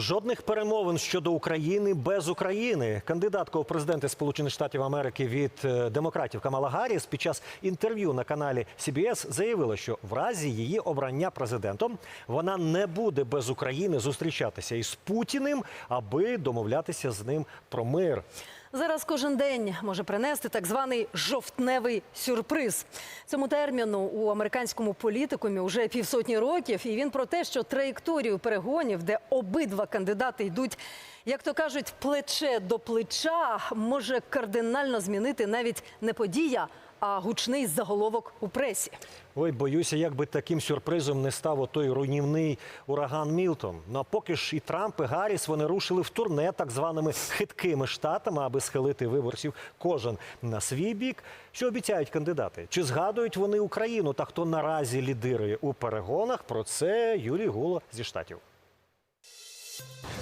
Жодних перемовин щодо України без України. Кандидатка у президенти Сполучених Штатів Америки від е, демократів Камала Гарріс під час інтерв'ю на каналі CBS заявила, що в разі її обрання президентом вона не буде без України зустрічатися із Путіним, аби домовлятися з ним про мир. Зараз кожен день може принести так званий жовтневий сюрприз. Цьому терміну у американському політикумі вже півсотні років, і він про те, що траєкторію перегонів, де обидва кандидати йдуть, як то кажуть, плече до плеча, може кардинально змінити навіть не подія, а гучний заголовок у пресі. Ой, боюся, як би таким сюрпризом не став отой руйнівний ураган Мілтон. Ну а поки ж і Трамп, і Гарріс вони рушили в турне так званими хиткими штатами, аби схилити виборців кожен на свій бік. Що обіцяють кандидати? Чи згадують вони Україну та хто наразі лідирує у перегонах? Про це Юрій Гуло зі штатів.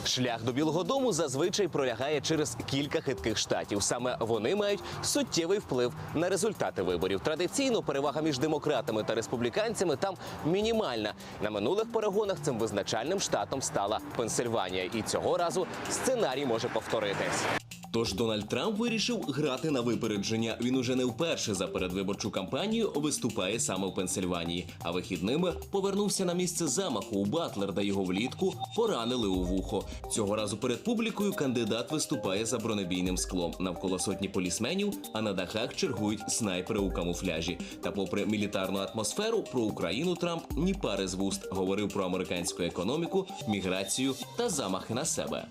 Шлях до Білого Дому зазвичай пролягає через кілька хитких штатів. Саме вони мають суттєвий вплив на результати виборів. Традиційно перевага між демократами та республіканцями там мінімальна. На минулих перегонах цим визначальним штатом стала Пенсильванія, і цього разу сценарій може повторитись. Тож Дональд Трамп вирішив грати на випередження. Він уже не вперше за передвиборчу кампанію виступає саме в Пенсильванії. А вихідними повернувся на місце замаху у Батлер, де його влітку поранили у вухо. Цього разу перед публікою кандидат виступає за бронебійним склом. Навколо сотні полісменів, а на дахах чергують снайпери у камуфляжі. Та, попри мілітарну атмосферу, про Україну Трамп ні пари з вуст говорив про американську економіку, міграцію та замахи на себе.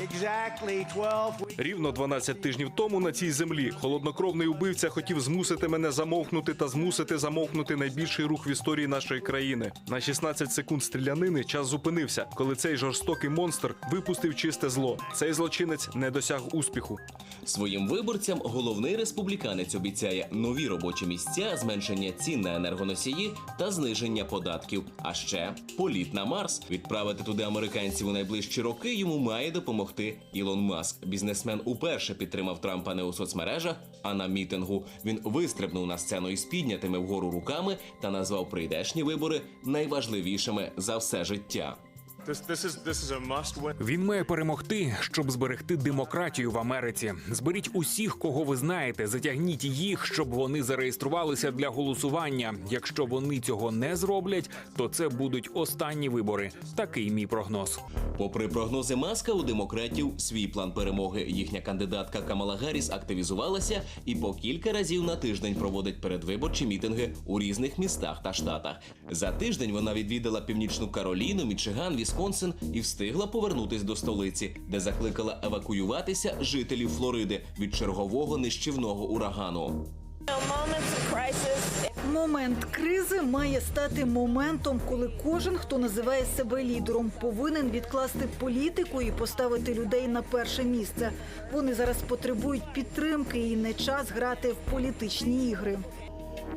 Exactly 12. Рівно 12 тижнів тому на цій землі холоднокровний убивця хотів змусити мене замовкнути та змусити замовкнути найбільший рух в історії нашої країни. На 16 секунд стрілянини час зупинився, коли цей жорстокий монстр випустив чисте зло. Цей злочинець не досяг успіху. Своїм виборцям головний республіканець обіцяє нові робочі місця, зменшення цін на енергоносії та зниження податків. А ще політ на Марс. Відправити туди американців у найближчі роки йому має допомогти Ілон Маск. Бізнесмен уперше підтримав Трампа не у соцмережах, а на мітингу. Він вистрибнув на сцену із піднятими вгору руками та назвав прийдешні вибори найважливішими за все життя. This, this is this is a must win. Він має перемогти, щоб зберегти демократію в Америці. Зберіть усіх, кого ви знаєте, затягніть їх, щоб вони зареєструвалися для голосування. Якщо вони цього не зроблять, то це будуть останні вибори. Такий мій прогноз. Попри прогнози Маска, у демократів свій план перемоги. Їхня кандидатка Камала Гарріс активізувалася і по кілька разів на тиждень проводить передвиборчі мітинги у різних містах та штатах. За тиждень вона відвідала північну Кароліну, Мічиган, Вісконсин і встигла повернутись до столиці, де закликала евакуюватися жителів Флориди від чергового нищівного урагану. Момент кризи має стати моментом, коли кожен, хто називає себе лідером, повинен відкласти політику і поставити людей на перше місце. Вони зараз потребують підтримки і не час грати в політичні ігри.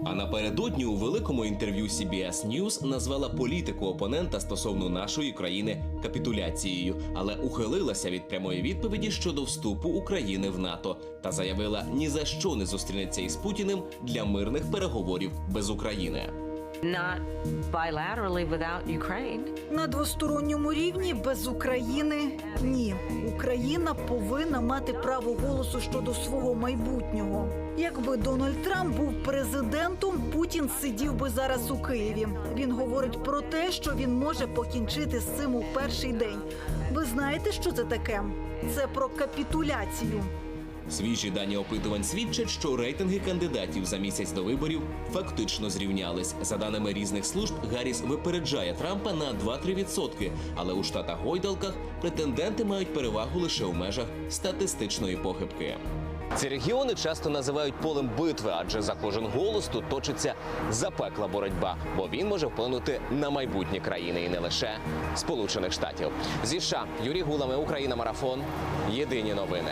А напередодні у великому інтерв'ю CBS News назвала політику опонента стосовно нашої країни капітуляцією, але ухилилася від прямої відповіді щодо вступу України в НАТО та заявила ні за що не зустрінеться із Путіним для мирних переговорів без України. На двосторонньому рівні без України ні. Україна повинна мати право голосу щодо свого майбутнього. Якби Дональд Трамп був президентом, Путін сидів би зараз у Києві. Він говорить про те, що він може покінчити з цим у перший день. Ви знаєте, що це таке? Це про капітуляцію. Свіжі дані опитувань свідчать, що рейтинги кандидатів за місяць до виборів фактично зрівнялись. За даними різних служб, Гарріс випереджає Трампа на 2-3%, але у штатах Гойдалках претенденти мають перевагу лише у межах статистичної похибки. Ці регіони часто називають полем битви, адже за кожен голос тут точиться запекла боротьба, бо він може вплинути на майбутнє країни і не лише Сполучених Штатів. Зі США Юрій Гулами, Україна, марафон. Єдині новини.